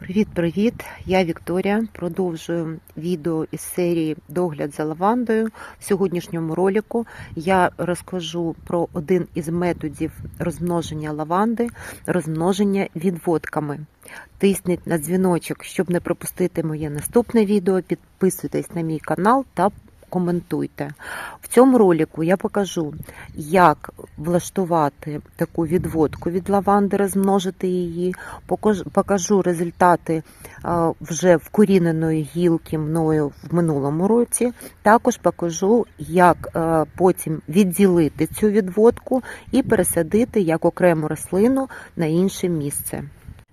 Привіт-привіт! Я Вікторія. Продовжую відео із серії Догляд за лавандою. В сьогоднішньому ролику я розкажу про один із методів розмноження лаванди розмноження відводками. Тисніть на дзвіночок, щоб не пропустити моє наступне відео. Підписуйтесь на мій канал та коментуйте. В цьому ролику я покажу, як влаштувати таку відводку від лаванди, розмножити її, покажу результати вже вкоріненої гілки мною в минулому році. Також покажу, як е, потім відділити цю відводку і пересадити як окрему рослину на інше місце.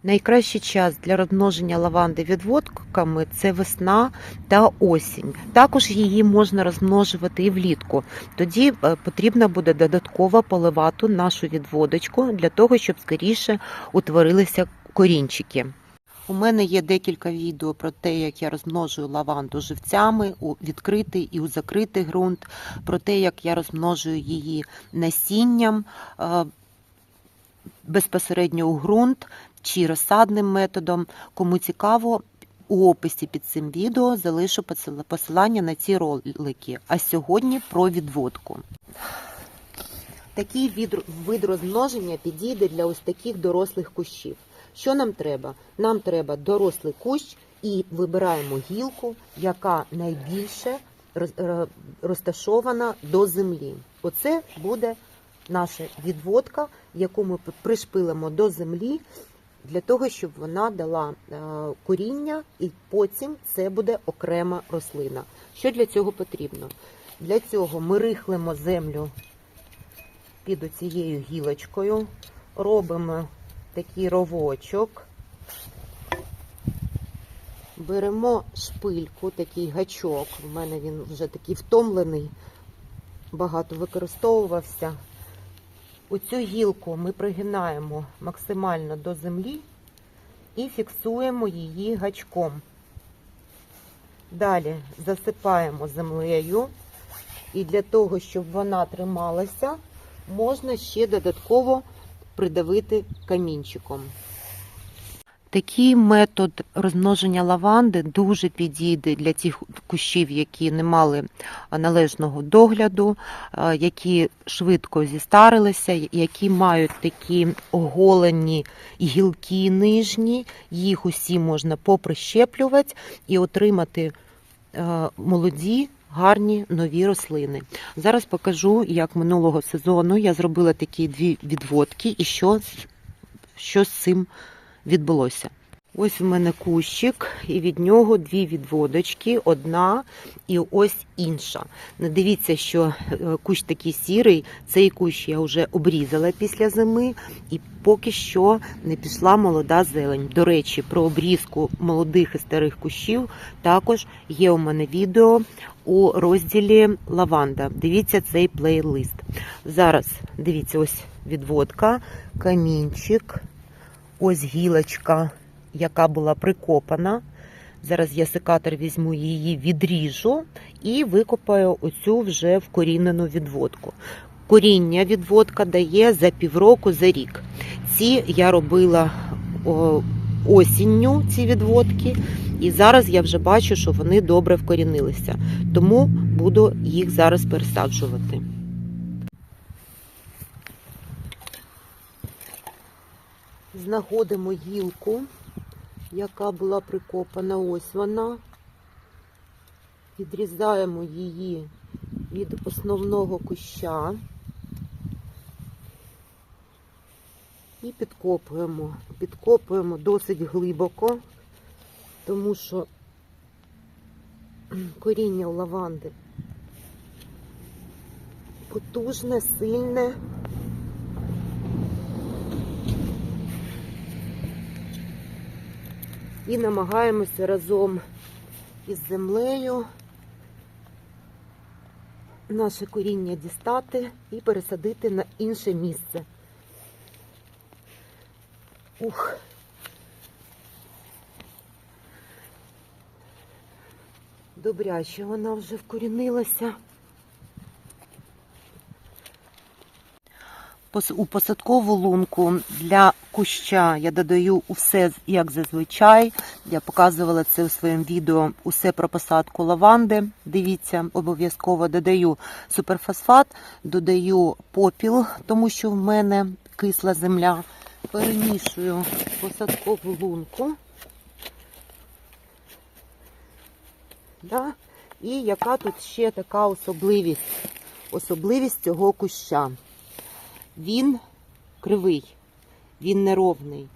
Найкращий час для розмноження лаванди відводками це весна та осінь. Також її можна розмножувати і влітку. Тоді е, потрібно буде додатково поливати нашу відводочку для того, щоб скоріше утворилися корінчики. У мене є декілька відео про те, як я розмножую лаванду живцями у відкритий і у закритий ґрунт, про те, як я розмножую її насінням е, безпосередньо у ґрунт чи розсадним методом. Кому цікаво, у описі під цим відео залишу посил- посилання на ці ролики. А сьогодні про відводку. Такий вид розмноження підійде для ось таких дорослих кущів. Що нам треба? Нам треба дорослий кущ і вибираємо гілку, яка найбільше розташована до землі. Оце буде наша відводка, яку ми пришпилимо до землі для того, щоб вона дала е, коріння, і потім це буде окрема рослина. Що для цього потрібно? Для цього ми рихлимо землю під оцією гілочкою, робимо такий ровочок, беремо шпильку, такий гачок. У мене він вже такий втомлений, багато використовувався. Оцю гілку ми пригинаємо максимально до землі і фіксуємо її гачком. Далі засипаємо землею, і для того, щоб вона трималася, можна ще додатково придавити камінчиком. Такий метод розмноження лаванди дуже підійде для тих кущів, які не мали належного догляду, які швидко зістарилися, які мають такі оголені гілки нижні. Їх усі можна поприщеплювати і отримати молоді. Гарні нові рослини. Зараз покажу, як минулого сезону я зробила такі дві відводки і що, що з цим відбулося. Ось у мене кущик, і від нього дві відводочки, одна і ось інша. Не дивіться, що е, кущ такий сірий, цей кущ я вже обрізала після зими, і поки що не пішла молода зелень. До речі, про обрізку молодих і старих кущів також є у мене відео у розділі Лаванда. Дивіться цей плейлист. Зараз дивіться, ось відводка, камінчик. Ось гілочка, яка була прикопана. Зараз я секатор візьму її, відріжу і викопаю оцю вже вкорінену відводку. Коріння відводка дає за півроку, за рік. Ці я робила осінню, ці відводки, і зараз я вже бачу, що вони добре вкорінилися. Тому буду їх зараз пересаджувати. Знаходимо гілку, яка була прикопана. Ось вона. Відрізаємо її від основного куща і підкопуємо. Підкопуємо досить глибоко, тому що коріння лаванди потужне, сильне. І намагаємося разом із землею наше коріння дістати і пересадити на інше місце. Ух. Добряче вона вже вкорінилася. У посадкову лунку для куща я додаю усе як зазвичай. Я показувала це у своєму відео. Усе про посадку лаванди. Дивіться, обов'язково додаю суперфосфат, додаю попіл, тому що в мене кисла земля. Перемішую посадкову лунку. Да? І яка тут ще така особливість? Особливість цього куща. Він кривий, він неровний.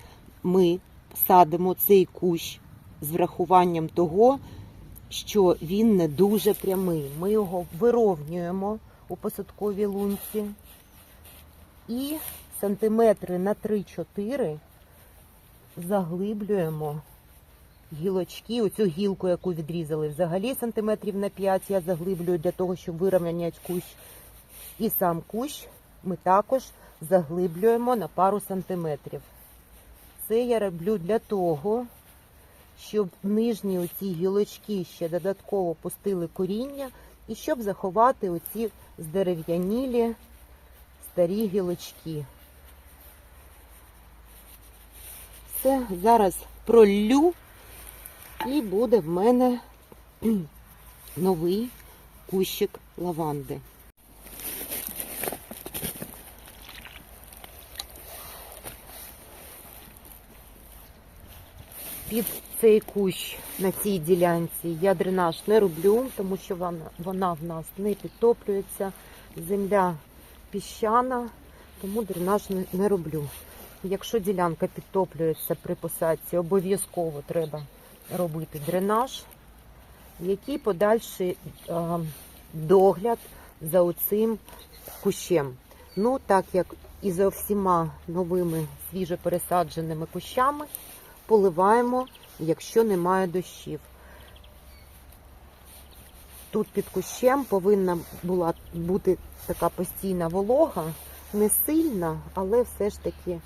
Ми садимо цей кущ з врахуванням того, що він не дуже прямий. Ми його вировнюємо у посадковій лунці і сантиметри на 3-4 заглиблюємо гілочки, оцю гілку, яку відрізали, взагалі сантиметрів на 5 я заглиблюю для того, щоб вирівняти кущ. І сам кущ ми також заглиблюємо на пару сантиметрів. Це я роблю для того, щоб нижні оці гілочки ще додатково пустили коріння і щоб заховати оці здерев'янілі старі гілочки. Все, зараз проллю і буде в мене новий кущик лаванди. Під цей кущ на цій ділянці я дренаж не роблю, тому що вона, вона в нас не підтоплюється. Земля піщана, тому дренаж не, не роблю. Якщо ділянка підтоплюється при посадці, обов'язково треба робити дренаж, який подальший е, догляд за оцим кущем. Ну, так як і за всіма новими свіжопересадженими кущами, поливаємо, якщо немає дощів. Тут під кущем повинна була бути така постійна волога, не сильна, але все ж таки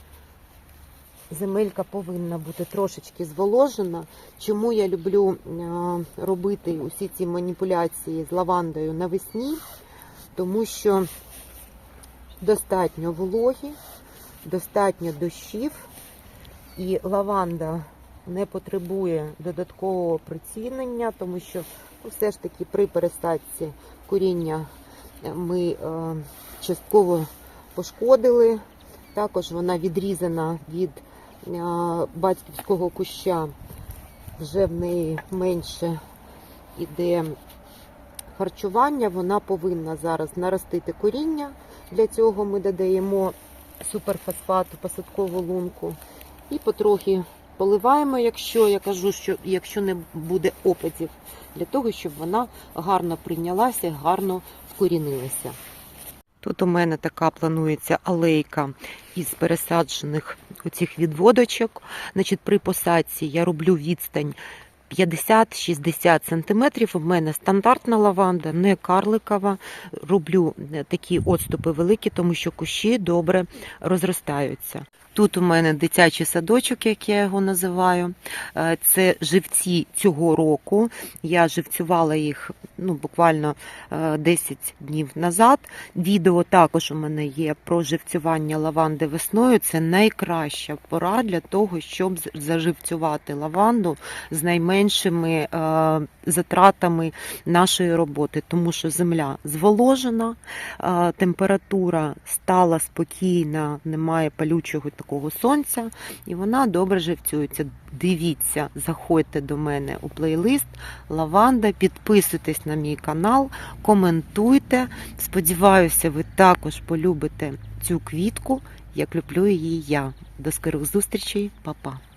земелька повинна бути трошечки зволожена. Чому я люблю е, робити усі ці маніпуляції з лавандою навесні? Тому що достатньо вологі, достатньо дощів, і лаванда не потребує додаткового прицінення, тому що ну, все ж таки при пересадці коріння е, ми е, частково пошкодили. Також вона відрізана від е, батьківського куща, вже в неї менше іде харчування, вона повинна зараз наростити коріння. Для цього ми додаємо суперфосфат посадкову лунку і потрохи поливаємо, якщо я кажу, що якщо не буде опадів, для того, щоб вона гарно прийнялася, гарно вкорінилася. Тут у мене така планується алейка із пересаджених оцих відводочок. Значить, при посадці я роблю відстань 50-60 сантиметрів. У мене стандартна лаванда, не карликова. Роблю е, такі отступи великі, тому що кущі добре розростаються. Тут у мене дитячий садочок, як я його називаю. Е, Це живці цього року. Я живцювала їх ну, буквально е, 10 днів назад. Відео також у мене є про живцювання лаванди весною. Це найкраща пора для того, щоб заживцювати лаванду з найменшими е, затратами нашої роботи, тому що земля зволожена, е, температура стала спокійна, немає палючого такого сонця, і вона добре живцюється. Дивіться, заходьте до мене у плейлист Лаванда, підписуйтесь на мій канал, коментуйте. Сподіваюся, ви також полюбите цю квітку, як люблю її я. До скорих зустрічей, Па-па!